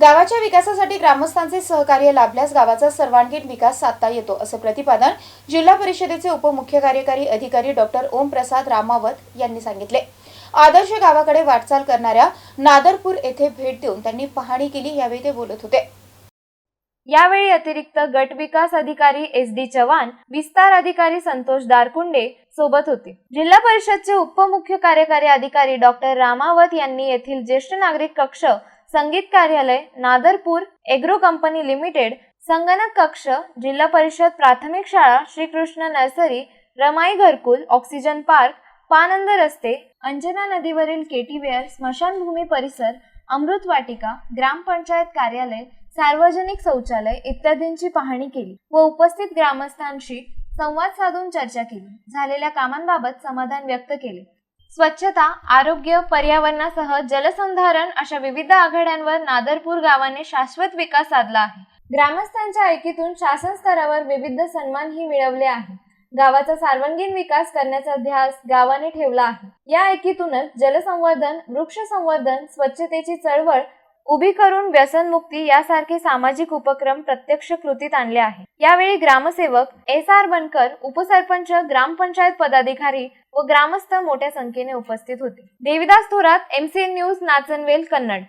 गावाच्या विकासासाठी ग्रामस्थांचे सहकार्य लाभल्यास गावाचा सर्वांगीण विकास साधता येतो असं प्रतिपादन जिल्हा परिषदेचे उपमुख्य कार्यकारी अधिकारी डॉक्टर ओमप्रसाद रामावत यांनी सांगितले. आदर्श गावाकडे वाटचाल करणाऱ्या नादरपूर येथे भेट देऊन त्यांनी पाहणी केली यावेळी ते बोलत होते. यावेळी अतिरिक्त गट विकास अधिकारी एस डी चव्हाण विस्तार अधिकारी संतोष दारकुंडे सोबत होते. जिल्हा परिषदचे उपमुख्य कार्यकारी अधिकारी डॉक्टर रामावत यांनी येथील ज्येष्ठ नागरिक कक्ष संगीत कार्यालय नादरपूर एग्रो कंपनी लिमिटेड संगणक कक्ष जिल्हा परिषद प्राथमिक शाळा श्रीकृष्ण नर्सरी रमाई घरकुल ऑक्सिजन पार्क पानंद रस्ते अंजना नदीवरील केटीवेअर स्मशानभूमी परिसर अमृत वाटिका ग्रामपंचायत कार्यालय सार्वजनिक शौचालय इत्यादींची पाहणी केली व उपस्थित ग्रामस्थांशी संवाद साधून चर्चा केली. झालेल्या कामांबाबत समाधान व्यक्त केले. स्वच्छता आरोग्य पर्यावरणासह जलसंधारण अशा विविध आघाड्यांवर नादरपूर गावाने शाश्वत विकास साधला आहे. ग्रामस्थांच्या ऐकीतून शासन स्तरावर विविध सन्मानही मिळवले आहे गावाचा सार्वांगीण विकास करण्याचा ध्यास गावाने ठेवला आहे. या ऐकीतूनच जलसंवर्धन वृक्ष संवर्धन स्वच्छतेची चळवळ उभी करून व्यसनमुक्ती यासारखे सामाजिक उपक्रम प्रत्यक्ष कृतीत आणले आहे. यावेळी ग्रामसेवक एस आर बनकर उपसरपंच ग्रामपंचायत पदाधिकारी व ग्रामस्थ मोठ्या संख्येने उपस्थित होते. Devidas Thorat MCN news Nachanvel Kannad.